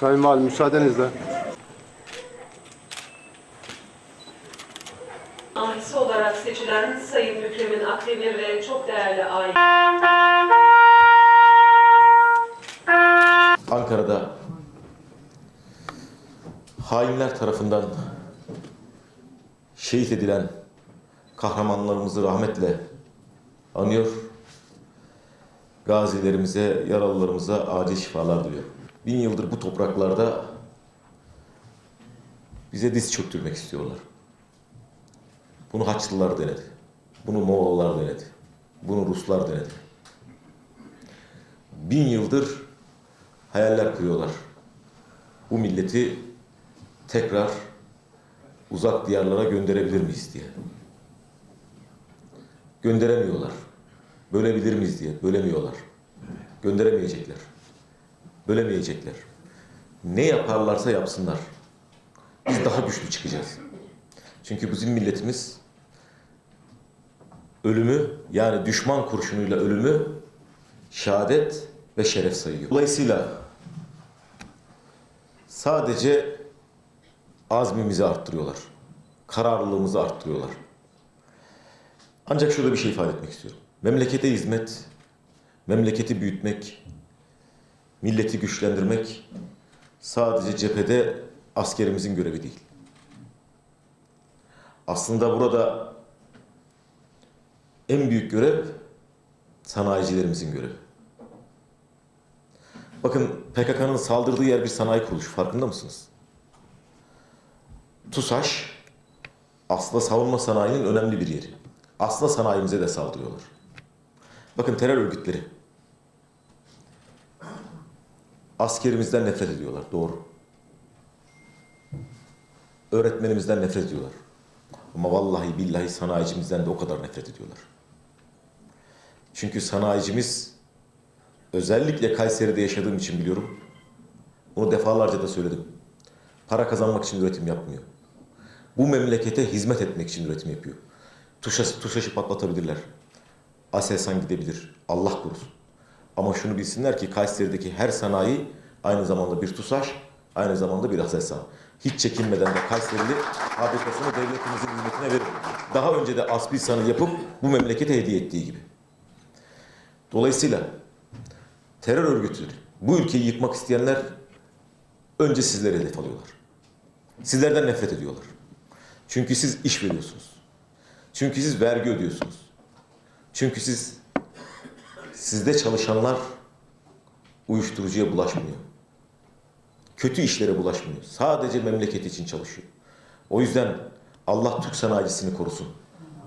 Sayın Valim müsaadenizle. Ahisi olarak seçilen Sayın Mükremin Akdemir ve çok değerli aile. Ankara'da hainler tarafından şehit edilen kahramanlarımızı rahmetle anıyor. Gazilerimize, yaralılarımıza acil şifalar diliyor. Bin yıldır bu topraklarda bize diz çöktürmek istiyorlar. Bunu Haçlılar denedi. Bunu Moğollar denedi. Bunu Ruslar denedi. Bin yıldır hayaller kuruyorlar. Bu milleti tekrar uzak diyarlara gönderebilir miyiz diye. Gönderemiyorlar. Bölebilir miyiz diye. Bölemiyorlar. Gönderemeyecekler. Bölemeyecekler. Ne yaparlarsa yapsınlar. Biz daha güçlü çıkacağız. Çünkü bizim milletimiz ölümü yani düşman kurşunuyla ölümü şehadet ve şeref sayıyor. Dolayısıyla sadece azmimizi arttırıyorlar. Kararlılığımızı arttırıyorlar. Ancak şurada bir şey ifade etmek istiyorum. Memlekete hizmet, memleketi büyütmek, milleti güçlendirmek sadece cephede askerimizin görevi değil. Aslında burada en büyük görev sanayicilerimizin görevi. Bakın PKK'nın saldırdığı yer bir sanayi kuruluşu. Farkında mısınız? TUSAŞ aslında savunma sanayinin önemli bir yeri. Aslında sanayimize de saldırıyorlar. Bakın terör örgütleri askerimizden nefret ediyorlar. Doğru. Öğretmenimizden nefret ediyorlar. Ama vallahi billahi sanayicimizden de o kadar nefret ediyorlar. Çünkü sanayicimiz özellikle Kayseri'de yaşadığım için biliyorum. Bunu defalarca da söyledim. Para kazanmak için üretim yapmıyor. Bu memlekete hizmet etmek için üretim yapıyor. Tuşası, tuşaşı patlatabilirler. Aselsan gidebilir. Allah korusun. Ama şunu bilsinler ki Kayseri'deki her sanayi aynı zamanda bir TUSAŞ, aynı zamanda bir Aselsan. Hiç çekinmeden de Kayserili fabrikasını devletimizin hizmetine verir. Daha önce de Aspilsan'ı yapıp bu memlekete hediye ettiği gibi. Dolayısıyla terör örgütleri, bu ülkeyi yıkmak isteyenler önce sizleri hedef alıyorlar. Sizlerden nefret ediyorlar. Çünkü siz iş veriyorsunuz. Çünkü siz vergi ödüyorsunuz. Çünkü siz sizde çalışanlar uyuşturucuya bulaşmıyor. Kötü işlere bulaşmıyor. Sadece memleket için çalışıyor. O yüzden Allah Türk sanayicisini korusun.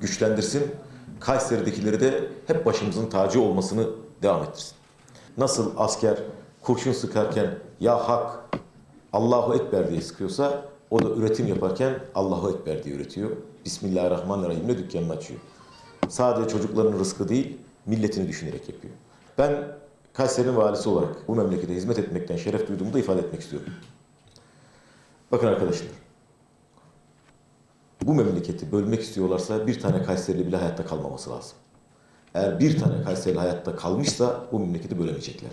Güçlendirsin. Kayseri'dekileri de hep başımızın tacı olmasını devam ettirsin. Nasıl asker kurşun sıkarken ya hak Allahu Ekber diye sıkıyorsa o da üretim yaparken Allahu Ekber diye üretiyor. Bismillahirrahmanirrahim ne dükkanını açıyor. Sadece çocukların rızkı değil, milletini düşünerek yapıyor. Ben Kayseri'nin valisi olarak bu memlekete hizmet etmekten şeref duyduğumu da ifade etmek istiyorum. Bakın arkadaşlar, bu memleketi bölmek istiyorlarsa bir tane Kayserili bile hayatta kalmaması lazım. Eğer bir tane Kayserili hayatta kalmışsa bu memleketi bölemeyecekler.